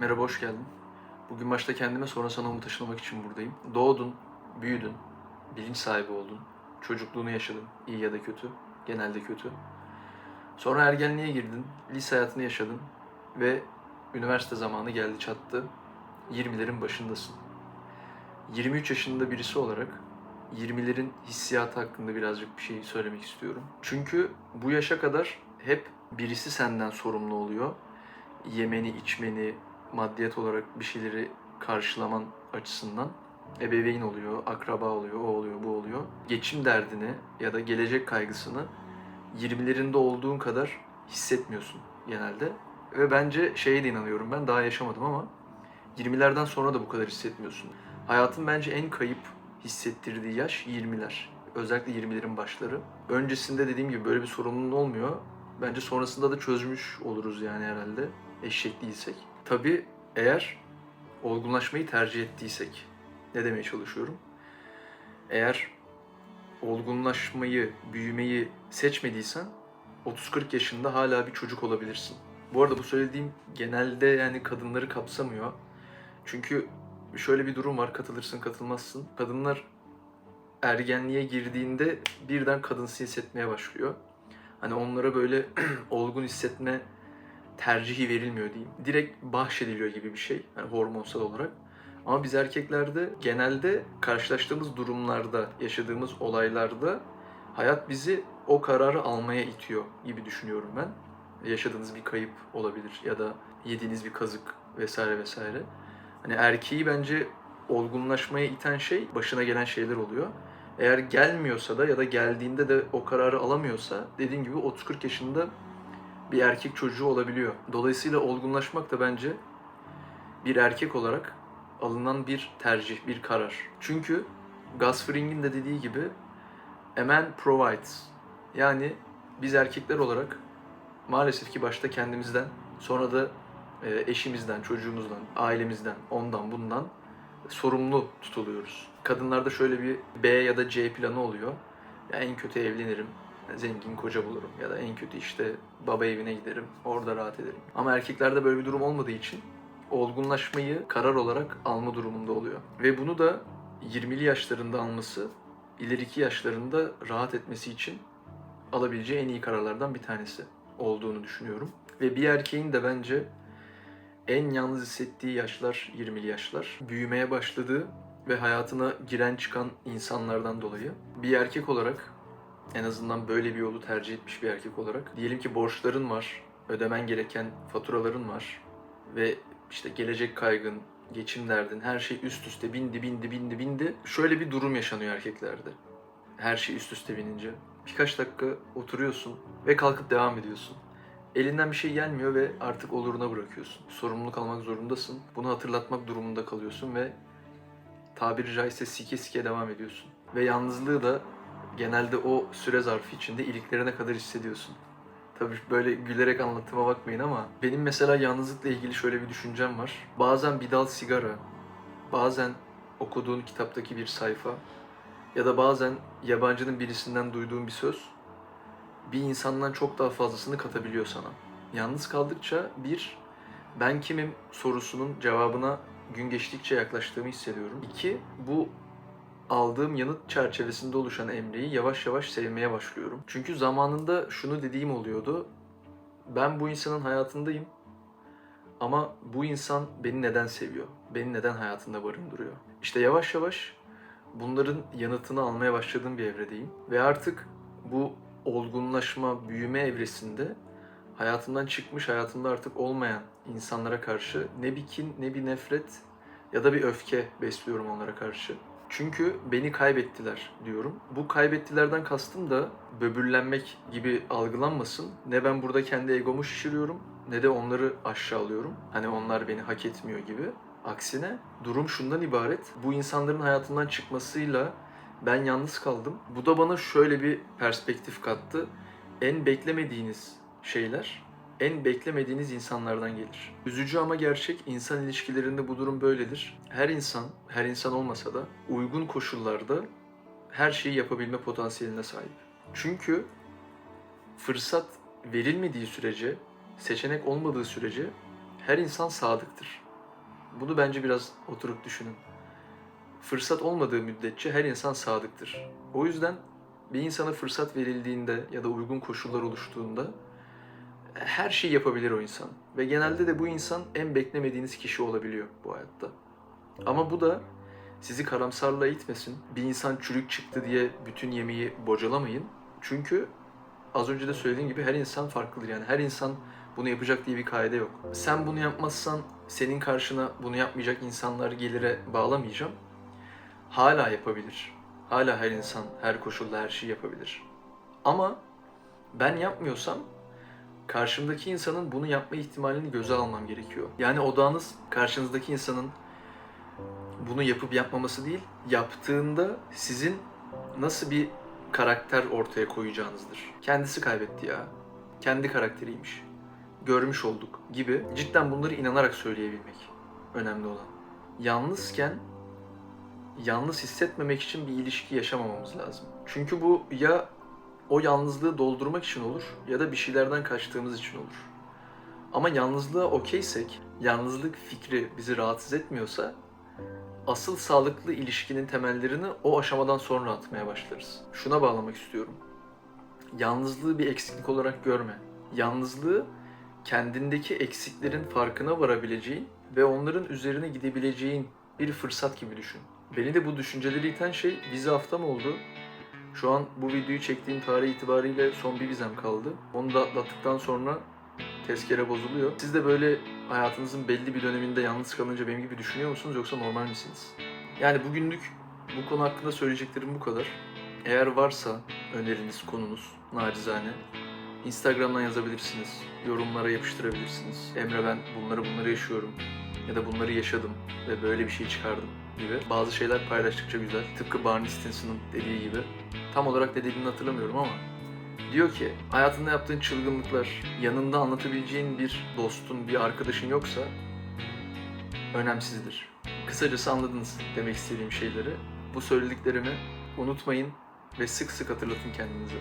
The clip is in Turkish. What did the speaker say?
Merhaba, hoş geldin. Bugün başta kendime sonra sana umut aşılamak için buradayım. Doğdun, büyüdün, bilinç sahibi oldun, çocukluğunu yaşadın, iyi ya da kötü, genelde kötü. Sonra ergenliğe girdin, lise hayatını yaşadın ve üniversite zamanı geldi çattı. 20'lerin başındasın. 23 yaşında birisi olarak 20'lerin hissiyatı hakkında birazcık bir şey söylemek istiyorum. Çünkü bu yaşa kadar hep birisi senden sorumlu oluyor. Yemeni, içmeni, maddiyet olarak bir şeyleri karşılaman açısından ebeveyn oluyor, akraba oluyor, o oluyor, bu oluyor. Geçim derdini ya da gelecek kaygısını 20'lerinde olduğun kadar hissetmiyorsun genelde. Ve bence şeye de inanıyorum ben, daha yaşamadım ama 20'lerden sonra da bu kadar hissetmiyorsun. Hayatın bence en kayıp hissettirdiği yaş 20'ler. Özellikle 20'lerin başları. Öncesinde dediğim gibi böyle bir sorumluluğun olmuyor. Bence sonrasında da çözmüş oluruz yani herhalde. Eşek değilsek. Tabii eğer olgunlaşmayı tercih ettiysek. Ne demeye çalışıyorum? Eğer olgunlaşmayı, büyümeyi seçmediysen 30-40 yaşında hala bir çocuk olabilirsin. Bu arada bu söylediğim genelde yani kadınları kapsamıyor. Çünkü şöyle bir durum var, katılırsın katılmazsın. Kadınlar ergenliğe girdiğinde birden kadınsı hissetmeye başlıyor. Hani onlara böyle olgun hissetme tercihi verilmiyor diyeyim. Direkt bahşediliyor gibi bir şey. Yani hormonsal olarak. Ama biz erkeklerde genelde karşılaştığımız durumlarda, yaşadığımız olaylarda hayat bizi o kararı almaya itiyor gibi düşünüyorum ben. Yaşadığınız bir kayıp olabilir ya da yediğiniz bir kazık vesaire vesaire. Hani erkeği bence olgunlaşmaya iten şey başına gelen şeyler oluyor. Eğer gelmiyorsa da ya da geldiğinde de o kararı alamıyorsa dediğim gibi 30-40 yaşında bir erkek çocuğu olabiliyor. Dolayısıyla olgunlaşmak da bence bir erkek olarak alınan bir tercih, bir karar. Çünkü Gus de dediği gibi a man provides. Yani biz erkekler olarak maalesef ki başta kendimizden sonra da e, eşimizden, çocuğumuzdan, ailemizden, ondan bundan sorumlu tutuluyoruz. Kadınlarda şöyle bir B ya da C planı oluyor. Ya en kötü evlenirim, zengin koca bulurum ya da en kötü işte baba evine giderim, orada rahat ederim. Ama erkeklerde böyle bir durum olmadığı için olgunlaşmayı karar olarak alma durumunda oluyor. Ve bunu da 20'li yaşlarında alması, ileriki yaşlarında rahat etmesi için alabileceği en iyi kararlardan bir tanesi olduğunu düşünüyorum. Ve bir erkeğin de bence en yalnız hissettiği yaşlar 20'li yaşlar. Büyümeye başladığı ve hayatına giren çıkan insanlardan dolayı bir erkek olarak en azından böyle bir yolu tercih etmiş bir erkek olarak diyelim ki borçların var, ödemen gereken faturaların var ve işte gelecek kaygın, geçim derdin, her şey üst üste bindi bindi bindi bindi. Şöyle bir durum yaşanıyor erkeklerde. Her şey üst üste binince. Birkaç dakika oturuyorsun ve kalkıp devam ediyorsun. Elinden bir şey gelmiyor ve artık oluruna bırakıyorsun. Sorumluluk almak zorundasın. Bunu hatırlatmak durumunda kalıyorsun ve tabiri caizse sike sike devam ediyorsun. Ve yalnızlığı da genelde o süre zarfı içinde iliklerine kadar hissediyorsun. Tabii böyle gülerek anlattığıma bakmayın ama benim mesela yalnızlıkla ilgili şöyle bir düşüncem var. Bazen bir dal sigara, bazen okuduğun kitaptaki bir sayfa ya da bazen yabancının birisinden duyduğun bir söz bir insandan çok daha fazlasını katabiliyor sana. Yalnız kaldıkça bir, ben kimim sorusunun cevabına gün geçtikçe yaklaştığımı hissediyorum. İki, bu aldığım yanıt çerçevesinde oluşan Emre'yi yavaş yavaş sevmeye başlıyorum. Çünkü zamanında şunu dediğim oluyordu. Ben bu insanın hayatındayım. Ama bu insan beni neden seviyor? Beni neden hayatında barındırıyor? İşte yavaş yavaş bunların yanıtını almaya başladığım bir evredeyim. Ve artık bu olgunlaşma, büyüme evresinde hayatımdan çıkmış, hayatımda artık olmayan insanlara karşı ne bir kin, ne bir nefret ya da bir öfke besliyorum onlara karşı. Çünkü beni kaybettiler diyorum. Bu kaybettilerden kastım da böbürlenmek gibi algılanmasın. Ne ben burada kendi egomu şişiriyorum ne de onları aşağılıyorum. Hani onlar beni hak etmiyor gibi. Aksine durum şundan ibaret. Bu insanların hayatından çıkmasıyla ben yalnız kaldım. Bu da bana şöyle bir perspektif kattı. En beklemediğiniz şeyler en beklemediğiniz insanlardan gelir. Üzücü ama gerçek insan ilişkilerinde bu durum böyledir. Her insan, her insan olmasa da uygun koşullarda her şeyi yapabilme potansiyeline sahip. Çünkü fırsat verilmediği sürece, seçenek olmadığı sürece her insan sadıktır. Bunu bence biraz oturup düşünün. Fırsat olmadığı müddetçe her insan sadıktır. O yüzden bir insana fırsat verildiğinde ya da uygun koşullar oluştuğunda her şeyi yapabilir o insan. Ve genelde de bu insan en beklemediğiniz kişi olabiliyor bu hayatta. Ama bu da sizi karamsarlığa itmesin. Bir insan çürük çıktı diye bütün yemeği bocalamayın. Çünkü az önce de söylediğim gibi her insan farklıdır. Yani her insan bunu yapacak diye bir kaide yok. Sen bunu yapmazsan senin karşına bunu yapmayacak insanlar gelire bağlamayacağım. Hala yapabilir. Hala her insan her koşulda her şeyi yapabilir. Ama ben yapmıyorsam karşımdaki insanın bunu yapma ihtimalini göze almam gerekiyor. Yani odağınız karşınızdaki insanın bunu yapıp yapmaması değil, yaptığında sizin nasıl bir karakter ortaya koyacağınızdır. Kendisi kaybetti ya. Kendi karakteriymiş. Görmüş olduk gibi cidden bunları inanarak söyleyebilmek önemli olan. Yalnızken yalnız hissetmemek için bir ilişki yaşamamamız lazım. Çünkü bu ya o yalnızlığı doldurmak için olur ya da bir şeylerden kaçtığımız için olur. Ama yalnızlığa okeysek, yalnızlık fikri bizi rahatsız etmiyorsa asıl sağlıklı ilişkinin temellerini o aşamadan sonra atmaya başlarız. Şuna bağlamak istiyorum. Yalnızlığı bir eksiklik olarak görme. Yalnızlığı kendindeki eksiklerin farkına varabileceğin ve onların üzerine gidebileceğin bir fırsat gibi düşün. Beni de bu düşünceleri iten şey vize haftam oldu. Şu an bu videoyu çektiğim tarih itibariyle son bir vizem kaldı. Onu da atlattıktan sonra tezkere bozuluyor. Siz de böyle hayatınızın belli bir döneminde yalnız kalınca benim gibi düşünüyor musunuz yoksa normal misiniz? Yani bugünlük bu konu hakkında söyleyeceklerim bu kadar. Eğer varsa öneriniz, konunuz nacizane Instagram'dan yazabilirsiniz. Yorumlara yapıştırabilirsiniz. Emre ben bunları bunları yaşıyorum ya da bunları yaşadım ve böyle bir şey çıkardım gibi. Bazı şeyler paylaştıkça güzel. Tıpkı Barney Stinson'ın dediği gibi. Tam olarak ne dediğini hatırlamıyorum ama diyor ki hayatında yaptığın çılgınlıklar yanında anlatabileceğin bir dostun, bir arkadaşın yoksa önemsizdir. Kısacası anladınız demek istediğim şeyleri. Bu söylediklerimi unutmayın ve sık sık hatırlatın kendinize.